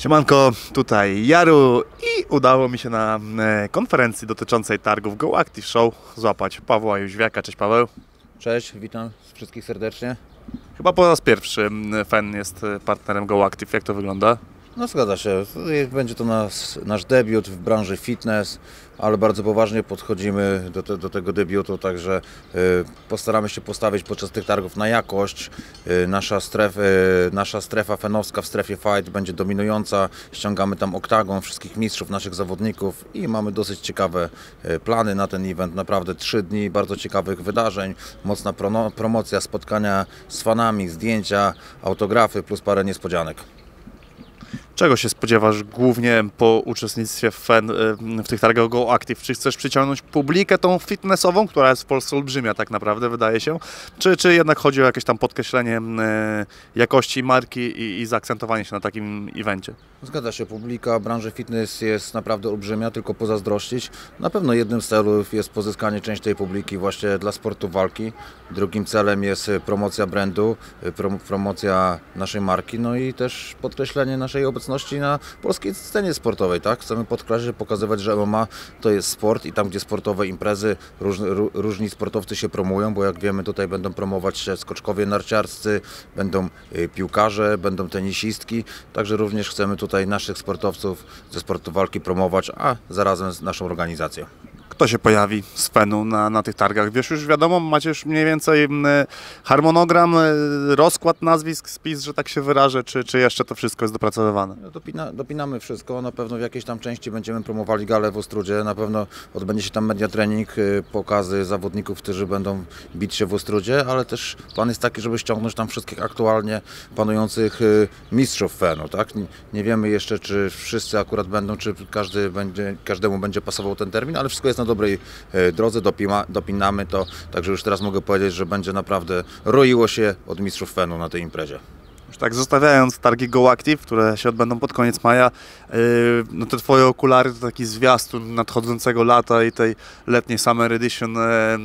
Siemanko, tutaj Jaru i udało mi się na e, konferencji dotyczącej targów Go Active Show złapać Pawła Jóźwiaka. Cześć Paweł. Cześć, witam wszystkich serdecznie. Chyba po raz pierwszy FEN jest e, partnerem Go Active. Jak to wygląda? No zgadza się, będzie to nas, nasz debiut w branży fitness, ale bardzo poważnie podchodzimy do, te, do tego debiutu, także y, postaramy się postawić podczas tych targów na jakość. Y, nasza, y, nasza strefa fenowska w strefie fight będzie dominująca, ściągamy tam oktagon wszystkich mistrzów, naszych zawodników i mamy dosyć ciekawe plany na ten event, naprawdę trzy dni bardzo ciekawych wydarzeń, mocna promocja, spotkania z fanami, zdjęcia, autografy plus parę niespodzianek. Czego się spodziewasz głównie po uczestnictwie w, FEN, e, w tych targach Go Active? Czy chcesz przyciągnąć publikę tą fitnessową, która jest w Polsce olbrzymia tak naprawdę, wydaje się? Czy, czy jednak chodzi o jakieś tam podkreślenie e, jakości marki i, i zaakcentowanie się na takim evencie? Zgadza się, publika branży fitness jest naprawdę olbrzymia, tylko pozazdrościć. Na pewno jednym z celów jest pozyskanie części tej publiki właśnie dla sportu walki. Drugim celem jest promocja brandu, prom promocja naszej marki, no i też podkreślenie naszej obecności na polskiej scenie sportowej. Tak? Chcemy podkreślać, pokazywać, że MMA to jest sport i tam, gdzie sportowe imprezy, różni, różni sportowcy się promują, bo jak wiemy, tutaj będą promować się skoczkowie narciarscy, będą y, piłkarze, będą tenisistki, także również chcemy tutaj naszych sportowców ze sportu walki promować, a zarazem naszą organizacją. Kto się pojawi z Fenu na, na tych targach? Wiesz, już wiadomo, macie już mniej więcej harmonogram, e, rozkład nazwisk, spis, że tak się wyrażę, czy, czy jeszcze to wszystko jest dopracowywane? No, dopina, dopinamy wszystko, na pewno w jakiejś tam części będziemy promowali galę w Ostrudzie, na pewno odbędzie się tam media trening, y, pokazy zawodników, którzy będą bić się w Ostrudzie, ale też plan jest taki, żeby ściągnąć tam wszystkich aktualnie panujących y, mistrzów Fenu, tak? Nie wiemy jeszcze, czy wszyscy akurat będą, czy każdy będzie, każdemu będzie pasował ten termin, ale wszystko jest na dobrej e, drodze, dopinamy to, także już teraz mogę powiedzieć, że będzie naprawdę roiło się od mistrzów Fenu na tej imprezie. Już tak zostawiając targi Go Active, które się odbędą pod koniec maja, yy, no te twoje okulary to taki zwiastun nadchodzącego lata i tej letniej Summer Edition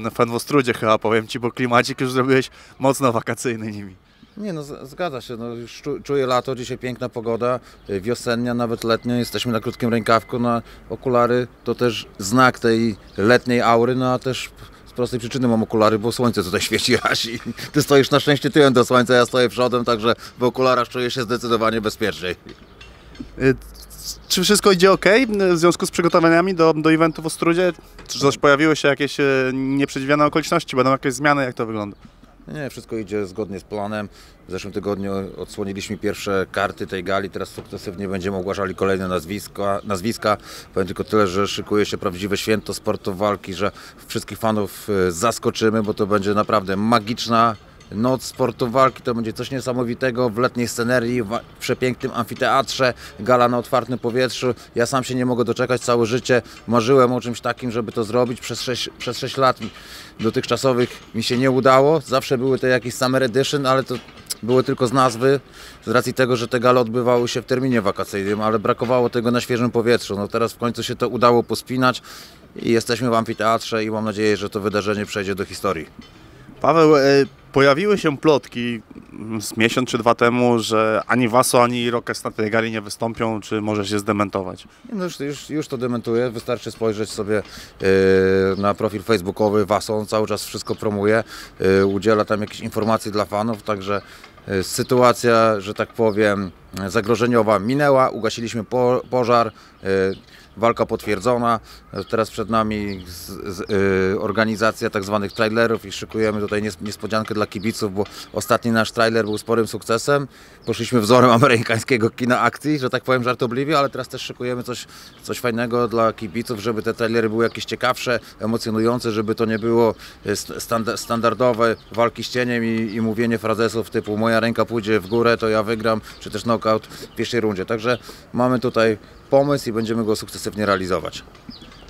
yy, Fen w Ostrudzie chyba powiem Ci, bo klimacik już zrobiłeś mocno wakacyjny nimi. Nie no, zgadza się, no, już czuję lato, dzisiaj piękna pogoda, y, wiosennia, nawet letnia, jesteśmy na krótkim rękawku, na okulary to też znak tej letniej aury, no a też z prostej przyczyny mam okulary, bo słońce tutaj świeci rasi. Ty stoisz na szczęście tyłem do słońca, ja stoję przodem, także w okularach czuję się zdecydowanie bezpieczniej. Y, czy wszystko idzie ok w związku z przygotowaniami do, do eventu w Ostrudzie? Czy coś pojawiły się jakieś y, nieprzewidziane okoliczności? Będą jakieś zmiany? Jak to wygląda? Nie, wszystko idzie zgodnie z planem. W zeszłym tygodniu odsłoniliśmy pierwsze karty tej gali, teraz sukcesywnie będziemy ogłaszali kolejne nazwiska. nazwiska. Powiem tylko tyle, że szykuje się prawdziwe święto sportu walki, że wszystkich fanów y, zaskoczymy, bo to będzie naprawdę magiczna noc sportu walki to będzie coś niesamowitego w letniej scenerii, w przepięknym amfiteatrze, gala na otwartym powietrzu. Ja sam się nie mogę doczekać całe życie. Marzyłem o czymś takim, żeby to zrobić przez 6, przez 6 lat dotychczasowych mi się nie udało. Zawsze były to jakieś Summer Edition, ale to były tylko z nazwy, z racji tego, że te gale odbywały się w terminie wakacyjnym, ale brakowało tego na świeżym powietrzu. No teraz w końcu się to udało pospinać i jesteśmy w amfiteatrze i mam nadzieję, że to wydarzenie przejdzie do historii. Paweł, e, pojawiły się plotki z miesiąc czy dwa temu, że ani Waso, ani Rokes na tej gali nie wystąpią, czy może się zdementować? No już, już, już to dementuję, wystarczy spojrzeć sobie yy, na profil facebookowy Waso, on cały czas wszystko promuje, yy, udziela tam jakichś informacji dla fanów, także yy, sytuacja, że tak powiem, zagrożeniowa minęła, ugasiliśmy po, pożar, walka potwierdzona. Teraz przed nami z, z, y, organizacja tak zwanych trailerów i szykujemy tutaj niespodziankę dla kibiców, bo ostatni nasz trailer był sporym sukcesem. Poszliśmy wzorem amerykańskiego kina akcji, że tak powiem żartobliwie, ale teraz też szykujemy coś, coś fajnego dla kibiców, żeby te trailery były jakieś ciekawsze, emocjonujące, żeby to nie było y, standardowe walki z cieniem i, i mówienie frazesów typu moja ręka pójdzie w górę, to ja wygram, czy też knockout w pierwszej rundzie. Także mamy tutaj pomysł i będziemy go sukcesywnie realizować.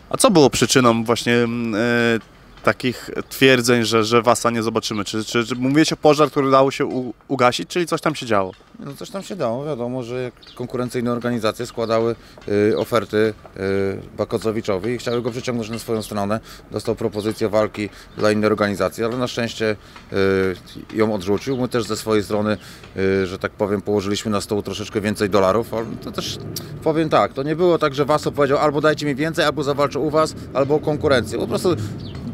A co było przyczyną właśnie mm, e, takich twierdzeń, że, że Wasa nie zobaczymy? Czy, czy, czy mówicie pożar, który dało się u, ugasić, czyli coś tam się działo? No coś tam się dało, wiadomo, że konkurencyjne organizacje składały y, oferty y, Bakozowiczowi i chciały go przyciągnąć na swoją stronę. Dostał propozycję walki dla innej organizacji, ale na szczęście y, ją odrzucił. My też ze swojej strony, y, że tak powiem, położyliśmy na stół troszeczkę więcej dolarów, to też powiem tak, to nie było tak, że Waso powiedział albo dajcie mi więcej, albo zawalczę u Was, albo o konkurencję. Po prostu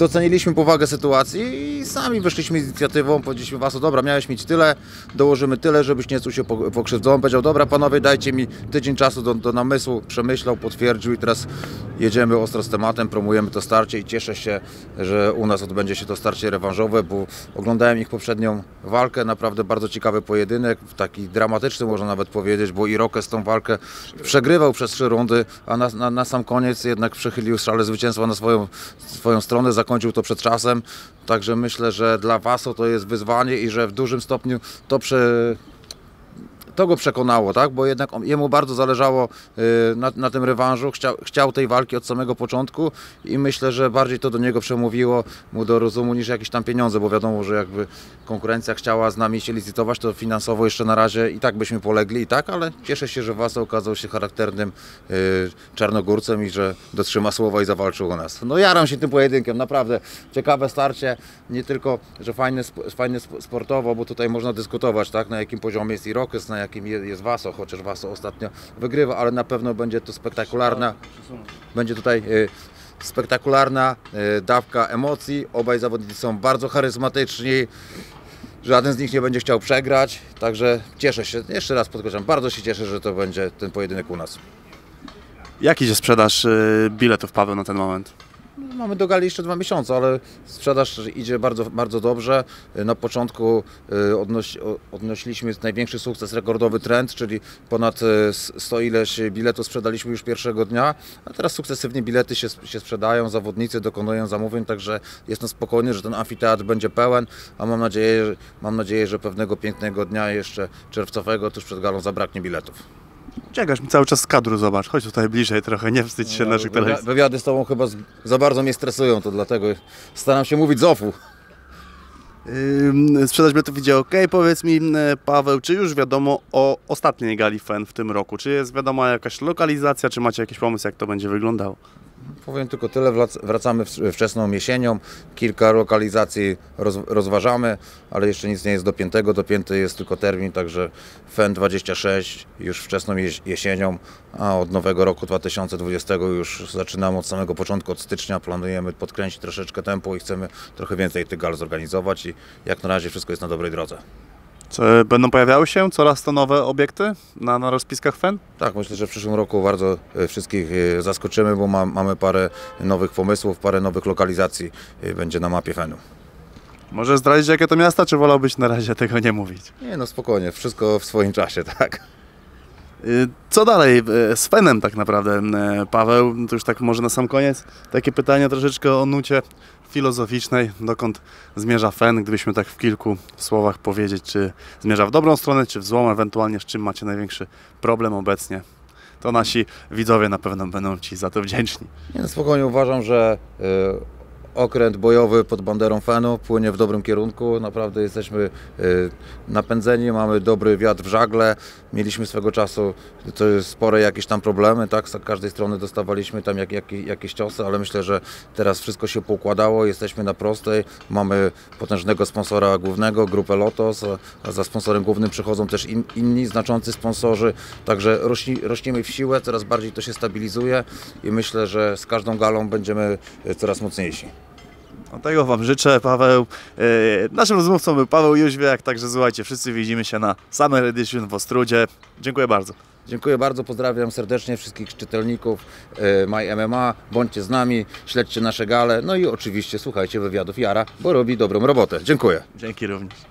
doceniliśmy powagę sytuacji i sami wyszliśmy z inicjatywą, powiedzieliśmy Waso, dobra, miałeś mieć tyle, dołożymy tyle, żebyś nie czuł się po- pokrzywdzony. Powiedział, dobra panowie, dajcie mi tydzień czasu do, do namysłu, przemyślał, potwierdził i teraz jedziemy ostro z tematem, promujemy to starcie i cieszę się, że u nas odbędzie się to starcie rewanżowe, bo oglądałem ich poprzednią walkę, naprawdę bardzo ciekawy pojedynek, taki dramatyczny można nawet powiedzieć, bo Irokes tą walkę przegrywał przez trzy rundy, a na, na, na sam koniec jednak przechylił szale zwycięstwa na swoją, swoją stronę, zakończył to przed czasem, także myślę, że dla Waso to jest wyzwanie i że w dużym stopniu to prze, to go przekonało, tak? bo jednak jemu bardzo zależało y, na, na tym rewanżu, chciał, chciał tej walki od samego początku i myślę, że bardziej to do niego przemówiło mu do rozumu niż jakieś tam pieniądze, bo wiadomo, że jakby konkurencja chciała z nami się licytować, to finansowo jeszcze na razie i tak byśmy polegli i tak, ale cieszę się, że Wasa okazał się charakternym y, czarnogórcem i że dotrzyma słowa i zawalczył u nas. No jaram się tym pojedynkiem, naprawdę ciekawe starcie, nie tylko, że fajne, fajne sp- sportowo, bo tutaj można dyskutować, tak, na jakim poziomie jest Irokes, na jakim je- jest Waso, chociaż Waso ostatnio wygrywa, ale na pewno będzie to spektakularna, będzie tutaj y, spektakularna y, dawka emocji, obaj zawodnicy są bardzo charyzmatyczni, żaden z nich nie będzie chciał przegrać, także cieszę się, jeszcze raz podkreślam, bardzo się cieszę, że to będzie ten pojedynek u nas. Jak idzie sprzedaż y, biletów, Paweł, na ten moment? Mamy do gali jeszcze dwa miesiące, ale sprzedaż idzie bardzo, bardzo dobrze. Na początku y, odnoś, odnosiliśmy największy sukces, rekordowy trend, czyli ponad y, s- 100 ileś biletów sprzedaliśmy już pierwszego dnia, a teraz sukcesywnie bilety się, się sprzedają, zawodnicy dokonują zamówień, także jestem spokojny, że ten amfiteatr będzie pełen, a mam nadzieję, mam nadzieję, że pewnego pięknego dnia jeszcze czerwcowego tuż przed galą zabraknie biletów. Uciekasz mi cały czaz z kadru, zobacz. Chodź tutaj bliżej trochę, nie wstydź się naszych Wywia- telewizji. Wywiady z Tobą chyba z, za bardzo mnie stresują, to dlatego staram się mówić z ofu. Ym, Sprzedaż biletów idzie ok. Powiedz mi, m, Paweł, czy już wiadomo o ostatniej gali FEN w tym roku? Czy jest wiadoma jakaś lokalizacja, czy macie jakiś pomysł, jak to będzie wyglądało? Powiem tylko tyle, wrac- wracamy wczesną jesienią, kilka lokalizacji roz, rozważamy, ale jeszcze nic nie jest dopiętego, dopięty jest tylko termin, także FEN 26 już wczesną jesienią, a od nowego roku 2020 już zaczynamy od samego początku, od stycznia, planujemy podkręcić troszeczkę tempo i chcemy trochę więcej tych gal zorganizować i jak na razie wszystko jest na dobrej drodze. Czy będą pojawiały się coraz to nowe obiekty na, na rozpiskach FEN? Tak, myślę, że w przyszłym roku bardzo e, wszystkich e, zaskoczymy, bo ma, mamy parę nowych pomysłów, parę nowych lokalizacji e, będzie na mapie FEN-u. Może zdradzić, jakie to miasta, czy wolałbyś na razie tego nie mówić? Nie no spokojnie, wszystko w swoim czasie, tak. Y, Co dalej y, z Fenem tak naprawdę, y, Paweł? To już tak może na sam koniec takie pytanie troszeczkę o nucie filozoficznej. Dokąd zmierza Fen? Gdybyśmy tak w kilku słowach powiedzieć, czy zmierza w dobrą stronę, czy w złą, ewentualnie z czym macie największy problem obecnie? To nasi widzowie na pewno będą Ci za to wdzięczni. Nie no spokojnie uważam, że okręt bojowy pod banderą FEN-u płynie w dobrym kierunku. Naprawdę jesteśmy e, napędzeni, mamy dobry wiatr w żagle. Mieliśmy swego czasu spore jakieś tam problemy, tak? Z każdej strony dostawaliśmy tam jak, jak, jakieś ciosy, ale myślę, że teraz wszystko się poukładało, jesteśmy na prostej. Mamy potężnego sponsora głównego, grupę Lotos, a- za sponsorem głównym przychodzą też in, inni znaczący sponsorzy. Także rośni, rośniemy w siłę, coraz bardziej to się stabilizuje i myślę, że z każdą galą będziemy e, coraz mocniejsi. No tego Wam życzę, Paweł. Y, Naszym rozmówcą był Paweł Jóźwiak, także słuchajcie, wszyscy widzimy się na Summer Edition w Ostrudzie. Dziękuję bardzo. Dziękuję bardzo, pozdrawiam serdecznie wszystkich czytelników e, My MMA. Bądźcie z nami, śledźcie nasze gale, no i oczywiście słuchajcie wywiadów Jara, bo robi dobrą robotę. Dziękuję. Dzięki również.